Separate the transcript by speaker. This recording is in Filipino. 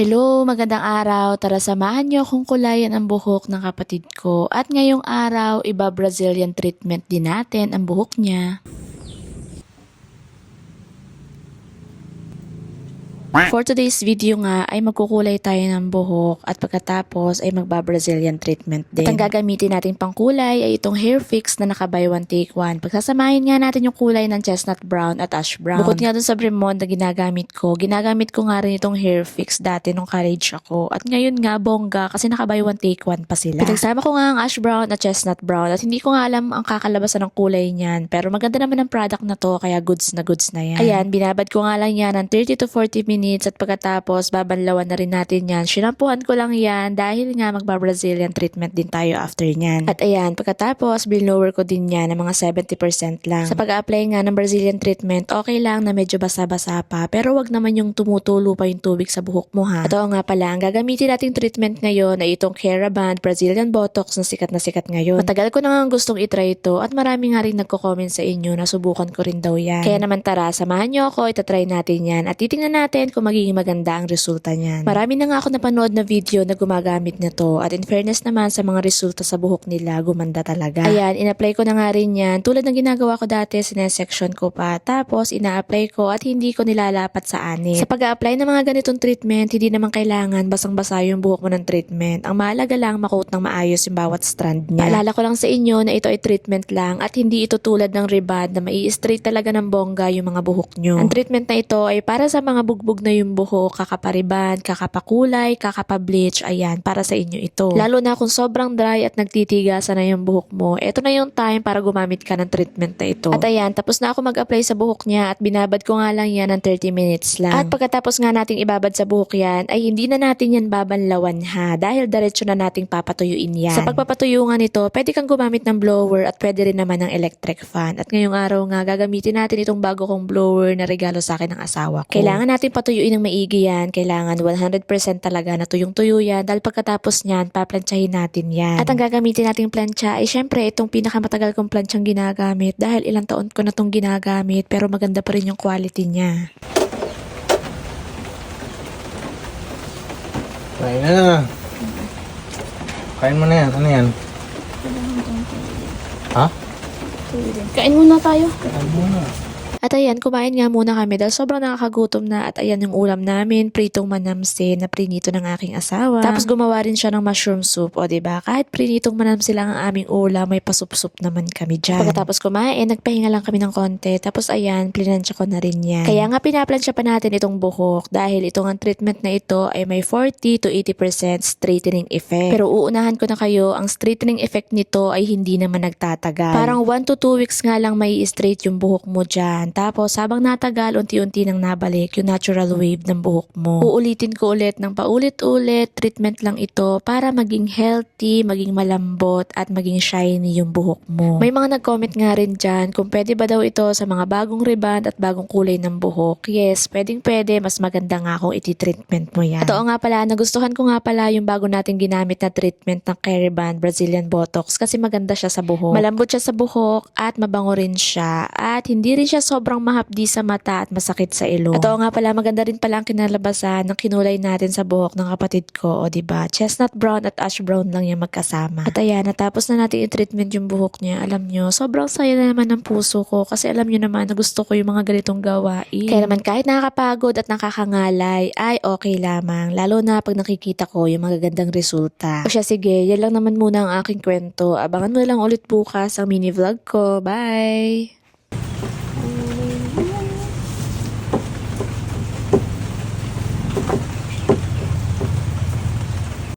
Speaker 1: Hello, magandang araw. Tara samahan niyo akong kulayan ang buhok ng kapatid ko. At ngayong araw, iba Brazilian treatment din natin ang buhok niya. For today's video nga ay magkukulay tayo ng buhok at pagkatapos ay magba-Brazilian treatment din. At ang gagamitin natin pang kulay ay itong hair fix na naka buy one take one. Pagsasamahin nga natin yung kulay ng chestnut brown at ash brown. Bukod nga dun sa Bremond na ginagamit ko, ginagamit ko nga rin itong hair fix dati nung college ako. At ngayon nga bongga kasi naka buy one take one pa sila. Pinagsama ko nga ang ash brown at chestnut brown at hindi ko nga alam ang kakalabasan ng kulay niyan. Pero maganda naman ang product na to kaya goods na goods na yan. Ayan, binabad ko nga lang yan ng 30 to 40 minutes at pagkatapos babanlawan na rin natin yan. Sinampuhan ko lang yan dahil nga magba-Brazilian treatment din tayo after nyan. At ayan, pagkatapos blower ko din yan ng mga 70% lang. Sa pag-apply nga ng Brazilian treatment, okay lang na medyo basa-basa pa pero wag naman yung tumutulo pa yung tubig sa buhok mo ha. At oo nga pala, ang gagamitin nating treatment ngayon ay itong Caraband Brazilian Botox na sikat na sikat ngayon. Matagal ko na nga gustong itry ito at marami nga rin nagko-comment sa inyo na subukan ko rin daw yan. Kaya naman tara, samahan nyo ako, itatry natin yan at titingnan natin kung magiging maganda ang resulta niyan. Marami na nga ako napanood na video na gumagamit nito at in fairness naman sa mga resulta sa buhok nila, gumanda talaga. Ayan, in-apply ko na nga rin yan. Tulad ng ginagawa ko dati, sinesection ko pa. Tapos, ina-apply ko at hindi ko nilalapat sa anit. Sa pag-apply ng mga ganitong treatment, hindi naman kailangan basang-basa yung buhok mo ng treatment. Ang mahalaga lang, makoat ng maayos yung bawat strand niya. Paalala ko lang sa inyo na ito ay treatment lang at hindi ito tulad ng ribad na mai straight talaga ng bongga yung mga buhok nyo. Ang treatment na ito ay para sa mga bugbog na yung buhok, kakapariban, kakapakulay, kakapableach, ayan, para sa inyo ito. Lalo na kung sobrang dry at nagtitigasan na yung buhok mo, ito na yung time para gumamit ka ng treatment na ito. At ayan, tapos na ako mag-apply sa buhok niya at binabad ko nga lang yan ng 30 minutes lang. At pagkatapos nga nating ibabad sa buhok yan, ay hindi na natin yan babanlawan ha, dahil diretso na nating papatuyuin yan. Sa pagpapatuyo nga nito, pwede kang gumamit ng blower at pwede rin naman ng electric fan. At ngayong araw nga, gagamitin natin itong bago kong blower na regalo sa akin ng asawa ko. Kailangan natin patuyuin ng maigi yan. Kailangan 100% talaga na tuyong-tuyo yan dahil pagkatapos niyan, paplansyahin natin yan. At ang gagamitin nating plancha ay syempre itong pinakamatagal kong planchang ginagamit dahil ilang taon ko na itong ginagamit pero maganda pa rin yung quality niya.
Speaker 2: Kain na. Kain mo na yan. Ano yan? Ha?
Speaker 1: Kain muna tayo.
Speaker 2: Kain mo na.
Speaker 1: At ayan, kumain nga muna kami dahil sobrang nakakagutom na at ayan yung ulam namin, pritong manamse na prinito ng aking asawa. Tapos gumawa rin siya ng mushroom soup, o ba? Kahit prinitong manamse lang ang aming ulam, may pasup-sup naman kami dyan. Pagkatapos kumain, nagpahinga lang kami ng konti. Tapos ayan, plinansya ko na rin yan. Kaya nga pinaplansya pa natin itong buhok dahil itong ang treatment na ito ay may 40 to 80% straightening effect. Pero uunahan ko na kayo, ang straightening effect nito ay hindi naman nagtatagal. Parang 1 to 2 weeks nga lang may straight yung buhok mo dyan. Tapos habang natagal, unti-unti nang nabalik yung natural wave ng buhok mo. Uulitin ko ulit ng paulit-ulit, treatment lang ito para maging healthy, maging malambot, at maging shiny yung buhok mo. May mga nag-comment nga rin dyan kung pwede ba daw ito sa mga bagong reband at bagong kulay ng buhok. Yes, pwedeng pwede, mas maganda nga kung iti-treatment mo yan. At nga pala, nagustuhan ko nga pala yung bago nating ginamit na treatment ng Keriband Brazilian Botox kasi maganda siya sa buhok. Malambot siya sa buhok at mabango rin siya at hindi rin siya sobrang mahapdi sa mata at masakit sa ilong. At oo nga pala, maganda rin pala ang kinalabasan ng kinulay natin sa buhok ng kapatid ko. O ba diba? Chestnut brown at ash brown lang yung magkasama. At ayan, natapos na natin i-treatment yung buhok niya. Alam nyo, sobrang saya na naman ng puso ko kasi alam nyo naman na gusto ko yung mga ganitong gawain. Kaya naman kahit nakakapagod at nakakangalay, ay okay lamang. Lalo na pag nakikita ko yung magagandang resulta. O siya, sige, yan lang naman muna ang aking kwento. Abangan mo lang ulit bukas ang mini vlog ko. Bye!